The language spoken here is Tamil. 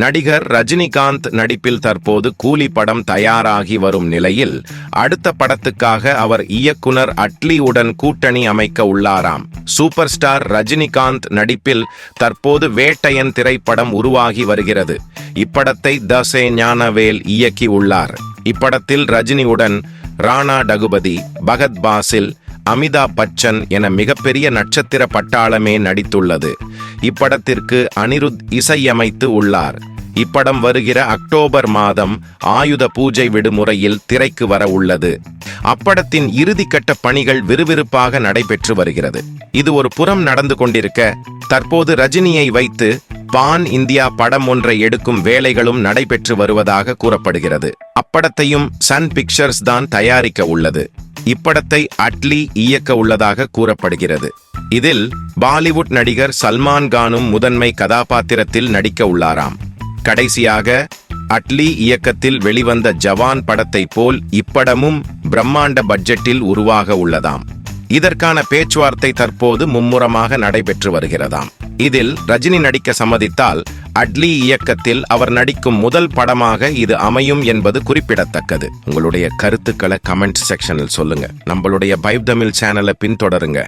நடிகர் ரஜினிகாந்த் நடிப்பில் தற்போது கூலி படம் தயாராகி வரும் நிலையில் அடுத்த படத்துக்காக அவர் இயக்குனர் அட்லியுடன் கூட்டணி அமைக்க உள்ளாராம். சூப்பர் ஸ்டார் ரஜினிகாந்த் நடிப்பில் தற்போது வேட்டையன் திரைப்படம் உருவாகி வருகிறது. இப்படத்தை தசே ஞானவேல் இயக்கி உள்ளார். இப்படத்தில் ரஜினியுடன் ராணா டகுபதி பகத் பாசில் அமிதாப் பச்சன் என மிகப்பெரிய நட்சத்திர பட்டாளமே நடித்துள்ளது. இப்படத்திற்கு அனிருத் இசையமைத்து உள்ளார். இப்படம் வருகிற அக்டோபர் மாதம் ஆயுத பூஜை விடுமுறையில் திரைக்கு வர உள்ளது. அப்படத்தின் இறுதிக்கட்ட பணிகள் விறுவிறுப்பாக நடைபெற்று வருகிறது. இது ஒரு புறம் நடந்து கொண்டிருக்க தற்போது ரஜினியை வைத்து பான் இந்தியா படம் ஒன்றை எடுக்கும் வேலைகளும் நடைபெற்று வருவதாக கூறப்படுகிறது. அப்படத்தையும் சன் பிக்சர்ஸ் தான் தயாரிக்க உள்ளது. இப்படத்தை அட்லி இயக்க உள்ளதாக கூறப்படுகிறது. இதில் பாலிவுட் நடிகர் சல்மான் கானும் முதன்மை கதாபாத்திரத்தில் நடிக்க உள்ளாராம். கடைசியாக அட்லி இயக்கத்தில் வெளிவந்த ஜவான் படத்தை போல் இப்படமும் பிரம்மாண்ட பட்ஜெட்டில் உருவாக உள்ளதாம். இதற்கான பேச்சுவார்த்தை தற்போது மும்முரமாக நடைபெற்று வருகிறதாம். இதில் ரஜினி நடிக்க சம்மதித்தால் அட்லி இயக்கத்தில் அவர் நடிக்கும் முதல் படமாக இது அமையும் என்பது குறிப்பிடத்தக்கது. உங்களுடைய கருத்துக்களை கமெண்ட் செக்ஷனில் சொல்லுங்க. நம்மளுடைய பைப் தமிழ் சேனலை பின்தொடருங்க.